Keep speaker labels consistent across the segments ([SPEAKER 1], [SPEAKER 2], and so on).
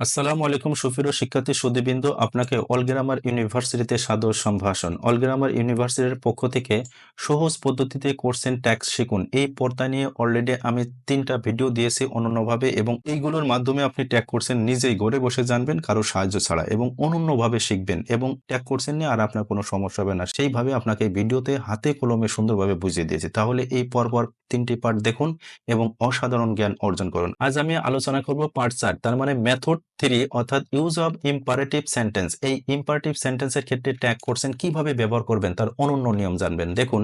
[SPEAKER 1] আসসালামু আলাইকুম সুফির শিক্ষার্থী সুদীবিন্দু আপনাকে অল গ্রামার ইউনিভার্সিটিতে সাদর সম্ভাষণ। অলগ্রামার ইউনিভার্সিটির পক্ষ থেকে সহজ পদ্ধতিতে কোর্সেন ট্যাক্স শিখুন। এই পর্দা নিয়ে অলরেডি আমি তিনটা ভিডিও দিয়েছি অনন্যভাবে এবং এইগুলোর মাধ্যমে আপনি ট্যাগ কোর্সেন নিজেই ঘরে বসে জানবেন, কারও সাহায্য ছাড়া এবং অনন্যভাবে শিখবেন এবং ট্যাগ কোর্সেন নিয়ে আর আপনার কোনো সমস্যা হবে না। সেইভাবে আপনাকে ভিডিওতে হাতে কলমে সুন্দরভাবে বুঝিয়ে দিয়েছি। তাহলে এই পরপর তিনটি পার্ট দেখুন এবং অসাধারণ জ্ঞান অর্জন করুন। আজ আমি আলোচনা করব পার্ট চার, তার মানে মেথড থ্রি অর্থাৎ ইউজ অব ইম্পারেটিভ সেন্টেন্স এই ইম্পারেটিভ সেন্টেন্সের ক্ষেত্রে ট্যাগ করছেন, কীভাবে ব্যবহার করবেন, তার অনন্য নিয়ম জানবেন। দেখুন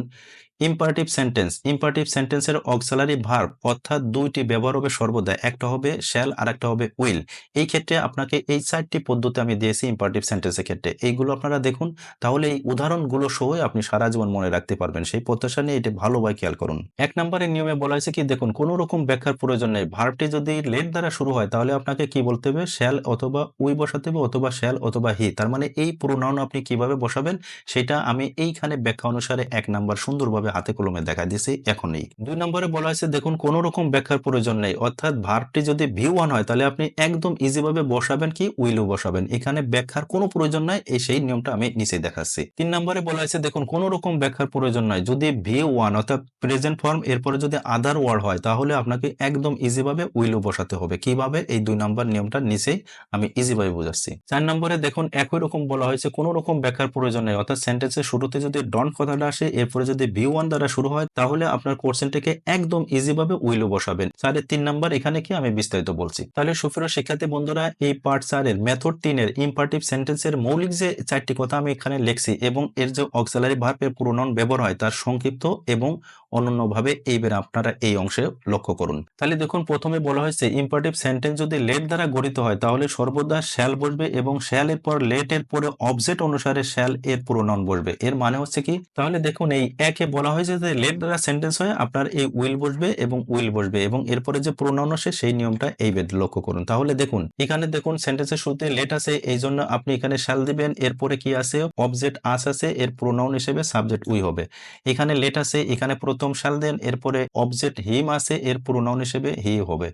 [SPEAKER 1] ইম্পারেটিভ সেন্টেন্স। ইম্পারেটিভ সেন্টেন্সের অক্সালারি ভার্ব অর্থাৎ দুইটি ব্যবহার হবে সর্বদা একটা হবে শ্যাল আর একটা হবে উইল এই ক্ষেত্রে আপনাকে এই চারটি পদ্ধতি আমি দিয়েছি ইম্পারেটিভ সেন্টেন্সের ক্ষেত্রে। এইগুলো আপনারা দেখুন, তাহলে এই উদাহরণগুলো সহই আপনি সারা জীবন মনে রাখতে পারবেন। সেই প্রত্যাশা নিয়ে এটি ভালোভাবে খেয়াল করুন। এক নম্বরের নিয়মে বলা হয়েছে কি, দেখুন, কোনো রকম ব্যাখ্যার প্রয়োজন নেই। ভার্বটি যদি লেট দ্বারা শুরু হয়, তাহলে আপনাকে কি বলতে হবে? শ্যাল অথবা উই বসাতে হবে, অথবা শ্যাল অথবা হি তার মানে এই প্রোনাউন আপনি কীভাবে বসাবেন, সেটা আমি এইখানে ব্যাখ্যা অনুসারে এক নাম্বার সুন্দরভাবে হাতে কলমে দেখা দিয়েছি, এখনই। দুই নম্বরে বলা হয়েছে, দেখুন, কোন রকম ব্যাখ্যার প্রয়োজন নেই। অর্থাৎ ভার্বটি যদি ভি ওয়ান হয়, তাহলে আপনি একদম ইজিভাবে বসাবেন কি? উইলও বসাবেন। এখানে ব্যাখ্যার কোনো প্রয়োজন নাই, এই সেই নিয়মটা আমি নিচে দেখাচ্ছি। তিন নম্বরে বলা হয়েছে, দেখুন, কোন রকম ব্যাখ্যার প্রয়োজন নয় যদি ভি ওয়ান অর্থাৎ প্রেজেন্ট ফর্ম এরপরে যদি আদার ওয়ার্ড হয়, তাহলে আপনাকে একদম ইজিভাবে উইলও বসাতে হবে। কীভাবে? এই দুই নম্বর নিয়মটা নিচেই আমি ইজিভাবে বোঝাচ্ছি। চার নম্বরে, দেখুন, একই রকম বলা হয়েছে, কোন রকম ব্যাখ্যার প্রয়োজন নেই। অর্থাৎ সেন্টেন্সের শুরুতে যদি ডন কথাটা আসে, এরপরে যদি ভি ওয়ান দ্বারা শুরু হয়, তাহলে আপনার কোর্সেনটাকে একদম ইজিভাবে উইলো বসাবেন। স্যারের তিন নাম্বার এখানে কি আমি বিস্তারিত বলছি। তাহলে সুফির শিক্ষার্থী বন্ধুরা, এই পার্ট স্যারের মেথড তিনের ইম্পার্টিভ সেন্টেন্সের মৌলিক যে চারটি কথা আমি এখানে লিখছি এবং এর যে অক্সিলারি ভার্বের পুরোনাউন ব্যবহার হয়, তার সংক্ষিপ্ত এবং অনন্যভাবে এইবার আপনারা এই অংশে লক্ষ্য করুন। তাহলে দেখুন, প্রথমে বলা হয়েছে ইম্পার্টিভ সেন্টেন্স যদি লেট দ্বারা গঠিত হয়, তাহলে সর্বদা শ্যাল বসবে এবং শ্যাল এর পর লেট এর পরে অবজেক্ট অনুসারে শ্যাল এর পুরোনাউন বসবে। এর মানে হচ্ছে কি? তাহলে দেখুন, এই একে বলা হয়েছে যে লেট সেন্টেন্স হয়, আপনার এই উইল বসবে এবং উইল বসবে এবং এরপরে যে প্রোনাউন আসে, সেই নিয়মটা এই বেদ লক্ষ্য করুন। তাহলে দেখুন, এখানে দেখুন সেন্টেন্সের শুরুতে লেট আছে, এই জন্য আপনি এখানে শ্যাল দিবেন, এরপরে কি আছে? অবজেক্ট আস আছে, এর প্রোনাউন হিসেবে সাবজেক্ট উই হবে। এখানে লেট আছে, এখানে প্রথম শ্যাল দেন, এরপরে অবজেক্ট হিম আছে, এর প্রোনাউন হিসেবে হি হবে।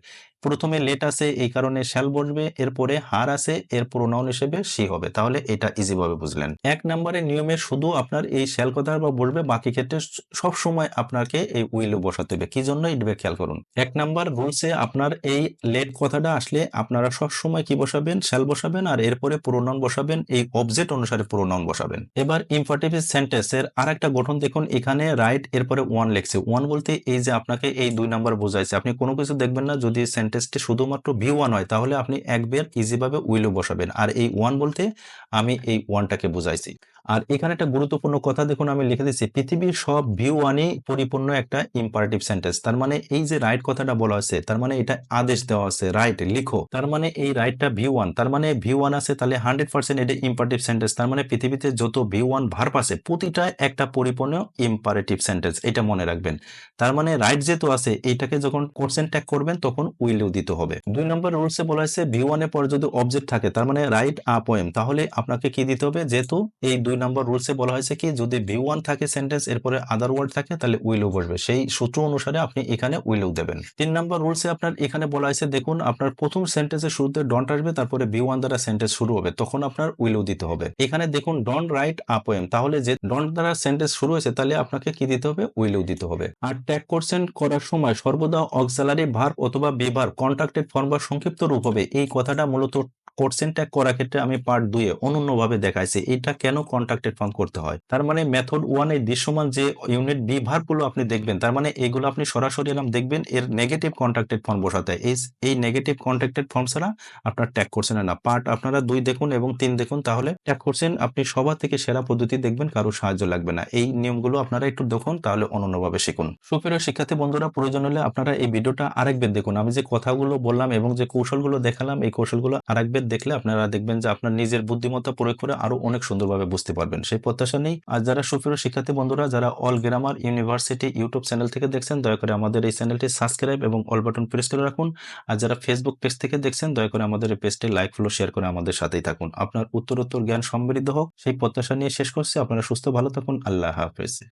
[SPEAKER 1] প্রথমে লেট আছে, এই কারণে শ্যাল বসবে, এরপরে হার আছে এর প্রোনাউন হিসেবে সি হবে। তাহলে এটা ইজি ভাবে বুঝলেন। এক নম্বরের নিয়মে শুধু আপনার এই শ্যাল কথা বা বসবে বাকি ক্ষেত্রে সব সময় আপনাকে এই উইল বসাতে হবে। কি জন্য? এটা খেয়াল করুন। এক নাম্বার রুলসে আপনার এই লেট কথাটা আসলে আপনারা সব সময় কি বসাবেন? শ্যাল বসাবেন আর এরপরে প্রোনাউন বসাবেন, এই অবজেক্ট অনুসারে প্রোনাউন বসাবেন। এবার ইম্পার্টিভ সেন্টেন্স এর আর একটা গঠন দেখুন, এখানে রাইট এরপরে ওয়ান লেখছে। ওয়ান বলতে এই যে আপনাকে এই দুই নাম্বার বোঝাইছে, আপনি কোনো কিছু দেখবেন না, যদি সেন্টেন্সটি শুধুমাত্র ভি ওয়ান হয়, তাহলে আপনি একবার ইজিভাবে উইলও বসাবেন। আর এই ওয়ান বলতে আমি এই ওয়ানটাকে বুঝাইছি। আর এখানে একটা গুরুত্বপূর্ণ কথা দেখুন, আমি লিখে দিচ্ছি। পৃথিবীর সব ভিউ ওয়ানই পরিপূর্ণ একটা ইম্পারেটিভ সেন্টেন্স তার মানে এই যে রাইট কথাটা বলা আছে তার মানে এটা আদেশ দেওয়া আছে রাইট লিখো। তার মানে এই রাইটটা ভিউ ওয়ান তার মানে ভিউ ওয়ান আছে, তাহলে হান্ড্রেড পার্সেন্ট এটা ইম্পারেটিভ সেন্টেন্স তার মানে পৃথিবীতে যত ভিউ ওয়ান ভার্প আছে, প্রতিটা একটা পরিপূর্ণ ইম্পারেটিভ সেন্টেন্স এটা মনে রাখবেন। তার মানে রাইট যেহেতু আছে এইটাকে যখন কোর্সেন ট্যাগ করবেন, তখন উইলেও দিতে হবে। দুই নম্বর রুলসে বলা হয়েছে ভিউ ওয়ানের পর যদি অবজেক্ট থাকে, তার মানে রাইট আ পোয়েম তাহলে আপনাকে কি দিতে হবে? যেহেতু এই দুই নম্বর রুলসে বলা হয়েছে কি, যদি ভি ওয়ান থাকে সেন্টেন্স এরপরে আদার ওয়ার্ড থাকে, তাহলে উইলও বসবে। সেই সূত্র অনুসারে আপনি এখানে উইলও দেবেন। তিন নম্বর রুলসে আপনার এখানে বলা হয়েছে, দেখুন, আপনার প্রথম সেন্টেন্সের শুরুতে ডন্ট আসবে, তারপরে ভি ওয়ান দ্বারা সেন্টেন্স শুরু হবে, তখন আপনার উইলও দিতে হবে। এখানে দেখুন ডন্ট রাইট আপ ওয়েম তাহলে যে ডন্ট দ্বারা সেন্টেন্স শুরু হয়েছে, তাহলে আপনাকে কি দিতে হবে? উইলও দিতে হবে। আর ট্যাগ কোর্সেন করার সময় সর্বদা অক্সালারি ভার্ব অথবা বিভার কন্ট্রাক্টেড ফর্ম বা সংক্ষিপ্ত রূপ হবে, এই কথাটা মূলত কোর্সেন ট্যাগ করার ক্ষেত্রে আমি পার্ট দুয়ে অনন্যভাবে দেখাইছি। এটা কেন কন্ট্রাক্টেড ফর্ম করতে হয়? তার মানে মেথড ওয়ান দৃশ্যমান যে ইউনিট বি ভার্বগুলো আপনি দেখবেন, তার মানে এগুলো আপনি সরাসরি এলাম দেখবেন, এর নেগেটিভ কন্ট্রাক্টেড ফর্ম বসাতে। এই এই নেগেটিভ কন্ট্রাক্টেড ফর্ম ছাড়া আপনার ট্যাগ করছেন না। পার্ট আপনারা দুই দেখুন এবং তিন দেখুন, তাহলে ট্যাগ করছেন, আপনি সবার থেকে সেরা পদ্ধতি দেখবেন, কারও সাহায্য লাগবে না। এই নিয়মগুলো আপনারা একটু দেখুন, তাহলে অনন্যভাবে শিখুন। সুপ্রিয় শিক্ষার্থী বন্ধুরা, প্রয়োজন হলে আপনারা এই ভিডিওটা আরেকবার দেখুন। আমি যে কথাগুলো বললাম এবং যে কৌশলগুলো দেখালাম, এই কৌশলগুলো আরেকবার দেখলে আপনারা দেখবেন যে আপনার নিজের বুদ্ধিমত্তা প্রয়োগ করে আরও অনেক সুন্দরভাবে বুঝতে পারবেন। সেই প্রত্যাশা নেই। আর যারা সুপ্রিয় শিক্ষার্থী বন্ধুরা, যারা all grammar university YouTube channel থেকে দেখছেন, দয়া করে আমাদের এই চ্যানেলটি সাবস্ক্রাইব এবং অল বাটন প্রেস করে রাখুন। আর যারা ফেসবুক পেজ থেকে দেখছেন, দয়া করে আমাদের এই পেজটি লাইক ফলো শেয়ার করে আমাদের সাথেই থাকুন। আপনার উত্তরোত্তর জ্ঞান সমৃদ্ধ হোক। সেই প্রত্যাশা নিয়ে শেষ করছি। আপনারা সুস্থ, ভালো থাকুন। আল্লাহ হাফেজ।